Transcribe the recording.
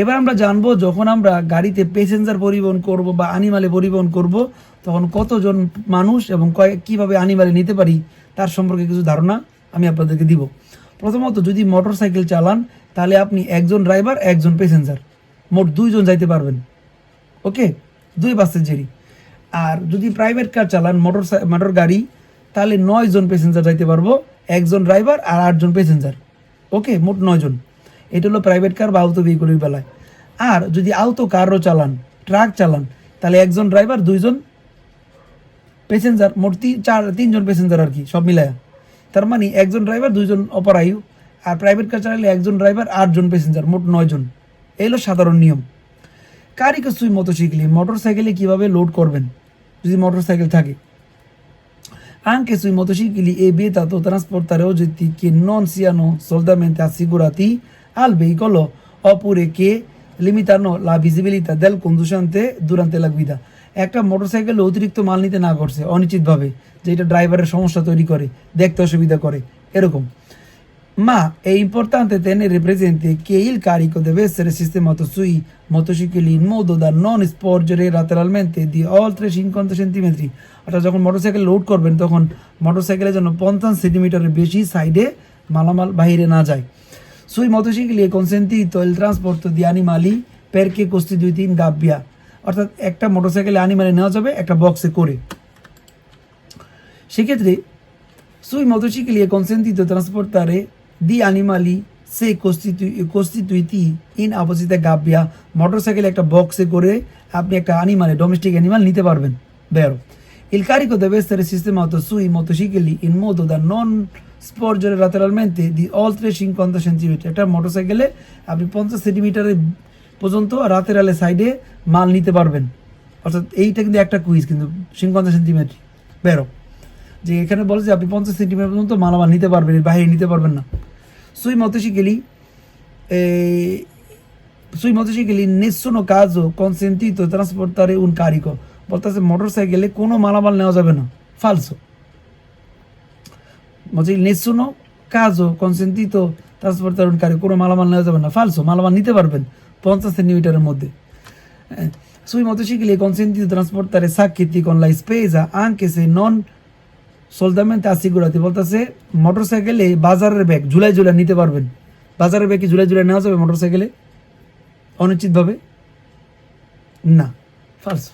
এবার আমরা জানব যখন আমরা গাড়িতে প্যাসেঞ্জার পরিবহন করব বা আনিমালে পরিবহন করব, তখন কতজন মানুষ এবং কয় কীভাবে আনিমালে নিতে পারি, তার সম্পর্কে কিছু ধারণা আমি আপনাদেরকে দিব। প্রথমত, যদি মোটর সাইকেল চালান, তাহলে আপনি একজন ড্রাইভার একজন প্যাসেঞ্জার মোট দুইজন যাইতে পারবেন। ওকে? দুই প্যাসেঞ্জারই আর যদি প্রাইভেট কার চালান মোটর মোটর গাড়ি, তাহলে নয়জন প্যাসেঞ্জার যাইতে পারব। একজন ড্রাইভার আর আটজন প্যাসেঞ্জার ওকে? মোট নয়জন। এটা হলো প্রাইভেট কার বা আউতো ভেহিকুলের বেলায়। আর যদি আউতো কারও চালান ট্রাক চালান, তাহলে একজন ড্রাইভার দুইজন প্যাসেঞ্জার মোট তিন- চার, তিনজন প্যাসেঞ্জার আর কি, সব মিলায়া। তার মানে একজন ড্রাইভার দুইজন অপরায়ু আর প্রাইভেট কার চালালে একজন ড্রাইভার আটজন প্যাসেঞ্জার মোট নয়জন। এই হলো সাধারণ নিয়ম। কারিকে সুই মোটর সাইকেলে কীভাবে লোড করবেন? যদি মোটর সাইকেল থাকে Anche sui motocicli è vietato trasportare oggetti che non siano solamente assicurati al veicolo oppure che limitano la visibilità del conducente durante la guida. একটা মোটর মোটরসাইকেল অতিরিক্ত মাল নিতে না করছে, অনিশ্চিতভাবে, যেটা ড্রাইভারের সমস্যা তৈরি করে, দেখতে অসুবিধা করে, এরকম। মা, এই ইম্পর্টান্তে তেনে রিপ্রেজেন্টে কে ইল কারি কো দেবে সেরে সিস্টেম মতো সুই মতো মোটরসাইকেল ইন মোদো দা নন স্পর্জরে রাতেরালমেন্টে দি অল থ্রি সিনকন্ত সেন্টিমেট্রি অর্থাৎ যখন মোটর সাইকেল লোড করবেন, তখন মোটর মোটরসাইকেলের জন্য পঞ্চাশ সেন্টিমিটারের বেশি সাইডে মালামাল বাহিরে না যায়। Sui motocicli è consentito il trasporto di animali perché costituiti in gabbia অর্থাৎ একটা মোটরসাইকেলে অ্যানিমালে নেওয়া যাবে একটা বক্সে করে সেক্ষেত্রে sui motocicli è consentito trasportare di animali costitu- costituiti in apposita gabbia motorcycle একটা বক্সে করে আপনি একটা অ্যানিমালে ডোমেস্টিক অ্যানিমাল নিতে পারবেন বেরো Il carico deve essere sistemato sui motocicli in modo da non sporgere lateralmente di oltre 50 cm একটা মোটরসাইকেলে আপনি পঞ্চাশ সেন্টিমিটারের পর্যন্ত রাতেরালে সাইডে মাল নিতে পারবেন অর্থাৎ এইটা কিন্তু একটা কুইজ কিন্তু পঞ্চাশ সেন্টিমিটার বেরো যে এখানে বলে যে আপনি পঞ্চাশ সেন্টিমিটার পর্যন্ত মালামাল নিতে পারবেন বাইরে নিতে পারবেন না সুই মতোশিকেলি sui motocicli in nessun caso consentito trasportare un carico বলতেছে মোটর সাইকেলে কোনো মালামাল নেওয়া যাবে না। ফালসো বলছে consentito trasportare un carico কোনো মালামাল নেওয়া যাবে না। ফালসো মালামাল নিতে পারবেন পঞ্চাশ সেন্টিমিটারের মধ্যে। Eh, sui motocicli è consentito trasportare sacchetti con la spesa anche se non solamente assicurati বলতেছে মোটর সাইকেলে বাজারের ব্যাগ ঝুলাই ঝুলাই নিতে পারবেন। বাজারের ব্যাগ কি ঝুলাই ঝুলাই নেওয়া যাবে মোটর সাইকেলে অনিশ্চিতভাবে না। ফালসো